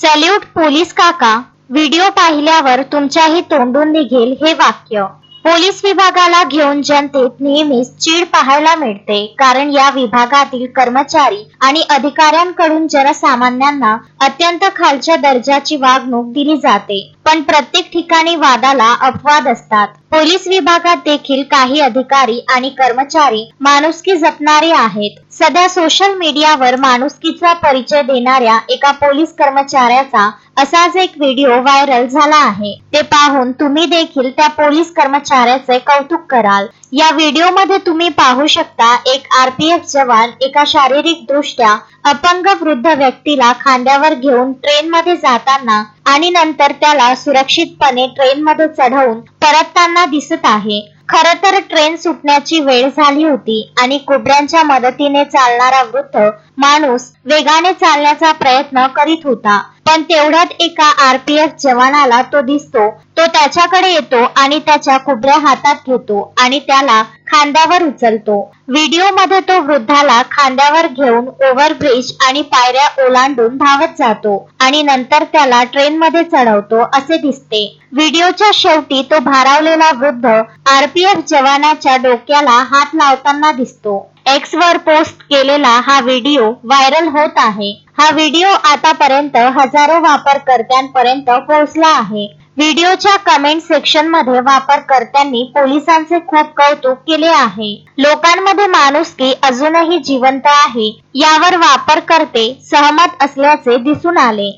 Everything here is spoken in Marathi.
सॅल्यूट पोलीस काका. व्हिडिओ पाहिल्यावर तुमच्याही तोंडून निघेल हे वाक्य. पोलीस विभागाला घेऊन जनतेत नेहमीच चीड पाहायला मिळते कारण या विभागातील कर्मचारी आणि अधिकाऱ्यांकडून जनसामान्यांना अत्यंत खालच्या दर्जाची वागणूक दिली जाते. पण प्रत्येक ठिकाणी वादाला अपवाद असतात. पोलीस विभागात देखील काही अधिकारी आणि कर्मचारी माणुसकी जपणारे आहेत. सध्या सोशल मीडियावर माणुसकीचा परिचय देणाऱ्या एका पोलीस कर्मचाऱ्याचा असाच एक व्हिडिओ व्हायरल झाला आहे. ते पाहून तुम्ही देखील त्या पोलीस कर्मचाऱ्याचे कौतुक कराल. या व्हिडिओमध्ये तुम्ही पाहू शकता एक आरपीएफ जवान एका शारीरिक दृष्ट्या अपंग वृद्ध व्यक्तीला खांद्यावर घेऊन ट्रेन मध्ये जाताना आणि नंतर त्याला सुरक्षितपणे ट्रेन मध्ये चढवून परतताना दिसत आहे. खर तर ट्रेन सुटण्याची वेळ झाली होती आणि कोबऱ्यांच्या मदतीने चालणारा वृद्ध माणूस वेगाने चालण्याचा प्रयत्न करीत होता. पण तेवढ्यात एका आरपीएफ जवानाला तो दिसतो तो त्याच्याकडे येतो आणि त्याच्या कुबऱ्या हातात घेतो आणि त्याला खांद्यावर उचलतो. व्हिडिओमध्ये तो वृद्धाला खांद्यावर घेऊन ओव्हरब्रिज आणि पायऱ्या ओलांडून धावत जातो आणि नंतर त्याला ट्रेन मध्ये चढवतो असे दिसते. व्हिडिओच्या शेवटी तो भारावलेला वृद्ध आरपीएफ जवानाच्या डोक्याला हात लावताना दिसतो. एक्स वर पोस्ट केलेला हा व्हिडिओ व्हायरल होत आहे. हा व्हिडिओ आतापर्यंत हजारो वापरकर्त्यांपर्यंत पोहोचला आहे. व्हिडिओच्या कमेंट सेक्शनमध्ये वापरकर्त्यांनी पोलिसांचे खूप कौतुक केले आहे. लोकांमध्ये माणुसकी अजूनही जिवंत आहे यावर वापरकर्ते सहमत असल्याचे दिसून आले.